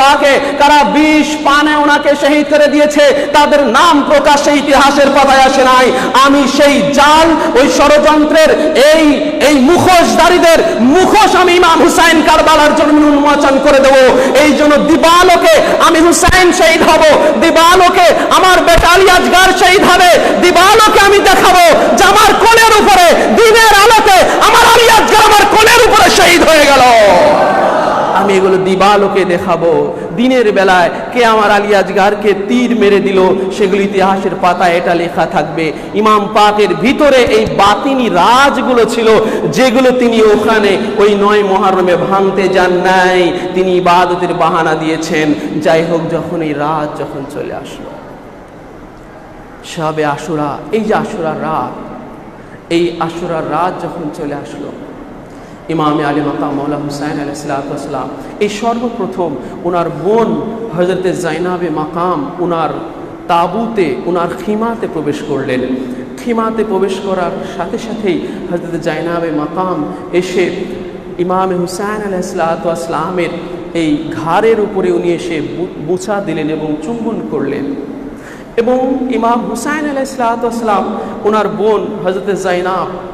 কারবালাকে কারা বিষ পানে ওনাকে শহীদ করে দিয়েছে। তাদের নাম প্রকাশ্যে ইতিহাসের পাতায় আসে নাই। আমি সেই জাল, ওই ষড়যন্ত্রের, এই এই মুখোশধারীদের, মুখোশ আমি ইমাম হুসাইন কারবালার জন্য উন্মোচন করে দেব। এই জন্য দিবালোকে আমি হুসাইন শহীদ হব। দিবালোকে আমার বেটা আলী আজগার শহীদ হবে। দিবালোকে আমি দেখাবো যে আমার কোলের উপরে দিনের আলোতে আমার আলী আজগার আমার কোলের উপরে শহীদ হয়ে গেল আমি দিবালোকে দেখাবো। দিনের বেলায় কে আমার আলী আজগারকে তীর মেরে দিল, সেগুলো ইতিহাসের পাতায় এটা লেখা থাকবে। ইমাম পাকের ভিতরে এই বাতিনি রাজগুলো ছিল, যেগুলো তিনি ওখানে ওই নয় মহারমে ভাঙতে যান নাই। তিনি ইবাদতের বাহানা দিয়েছেন। যাই হোক, যখন এই রাত যখন চলে আসলো, সবে আশুরা, এই যে আশুরার রাত, এই আশুরার রাত যখন চলে আসলো ইমামে আলী মাকাম মৌলা হুসাইন আলাইসালাম এই সর্বপ্রথম ওনার বোন হজরতে জাইনাবে মাকাম ওনার তাবুতে ওনার খিমাতে প্রবেশ করলেন। খিমাতে প্রবেশ করার সাথে সাথেই হজরত জাইনাবে মাকাম এসে ইমামে হুসাইন আলাইসালামের এই ঘাড়ের উপরে উনি এসে বুছা দিলেন এবং চুম্বন করলেন। এবং ইমাম হুসাইন আলাইসালাম ওনার বোন হজরত জাইনাব